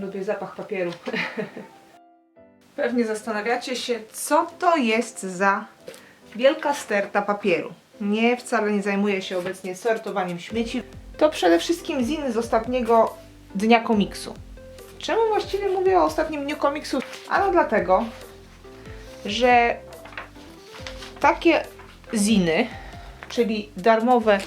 Lubię zapach papieru. Pewnie zastanawiacie się, co to jest za wielka sterta papieru. Nie, wcale nie zajmuję się obecnie sortowaniem śmieci. To przede wszystkim ziny z ostatniego dnia komiksu. Czemu właściwie mówię o ostatnim dniu komiksu? Ano dlatego, że takie ziny, czyli darmowe,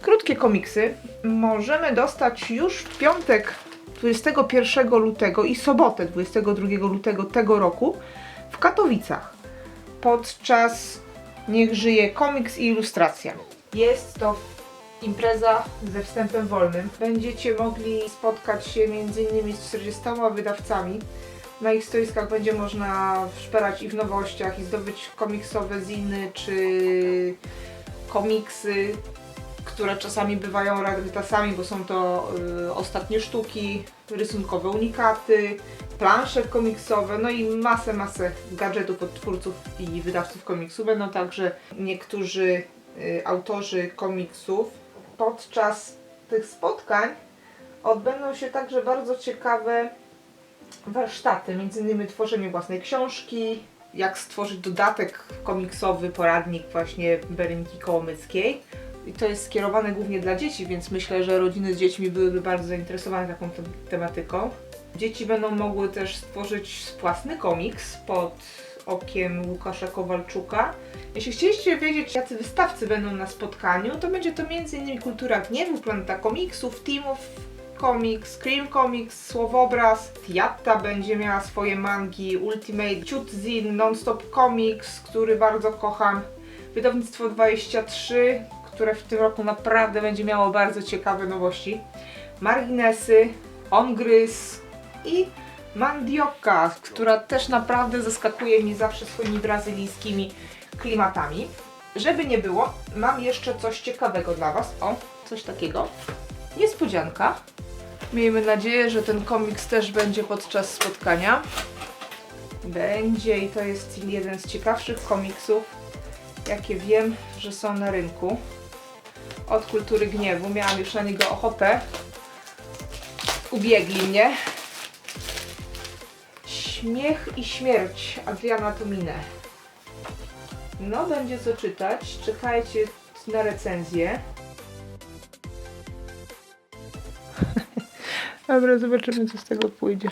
krótkie komiksy, możemy dostać już w piątek 21 lutego i sobotę 22 lutego tego roku w Katowicach podczas Niech żyje komiks i ilustracja. Jest to impreza ze wstępem wolnym. Będziecie mogli spotkać się m.in. z 40 wydawcami. Na ich stoiskach będzie można szperać i w nowościach, i zdobyć komiksowe ziny, czy komiksy, które czasami bywają rarytasami, bo są to y, ostatnie sztuki, rysunkowe unikaty, plansze komiksowe, no i masę, masę gadżetów od twórców i wydawców komiksu. Będą także niektórzy y, autorzy komiksów. Podczas tych spotkań odbędą się także bardzo ciekawe warsztaty, innymi tworzenie własnej książki, jak stworzyć dodatek komiksowy, poradnik właśnie Bereniki Kołomyckiej. I to jest skierowane głównie dla dzieci, więc myślę, że rodziny z dziećmi byłyby bardzo zainteresowane taką te- tematyką. Dzieci będą mogły też stworzyć własny komiks pod okiem Łukasza Kowalczuka. Jeśli chcieliście wiedzieć, jacy wystawcy będą na spotkaniu, to będzie to m.in. Kultura Gniewu, Planeta Komiksów, Teamów Comics, Scream Comics, Słowobraz, Tiatta będzie miała swoje mangi, Ultimate, Ciut Zin, Nonstop Comics, który bardzo kocham, Wydawnictwo 23, które w tym roku naprawdę będzie miało bardzo ciekawe nowości, Marginesy, Ongryz i Mandioka, która też naprawdę zaskakuje mnie zawsze swoimi brazylijskimi klimatami. Żeby nie było, mam jeszcze coś ciekawego dla Was. O, coś takiego. Niespodzianka. Miejmy nadzieję, że ten komiks też będzie podczas spotkania. Będzie i to jest jeden z ciekawszych komiksów, jakie wiem, że są na rynku. Od kultury gniewu. Miałam już na niego ochotę. Ubiegli mnie. Śmiech i śmierć Adriana Tomine. No, będzie co czytać. Czekajcie na recenzję. Dobra, zobaczymy co z tego pójdzie.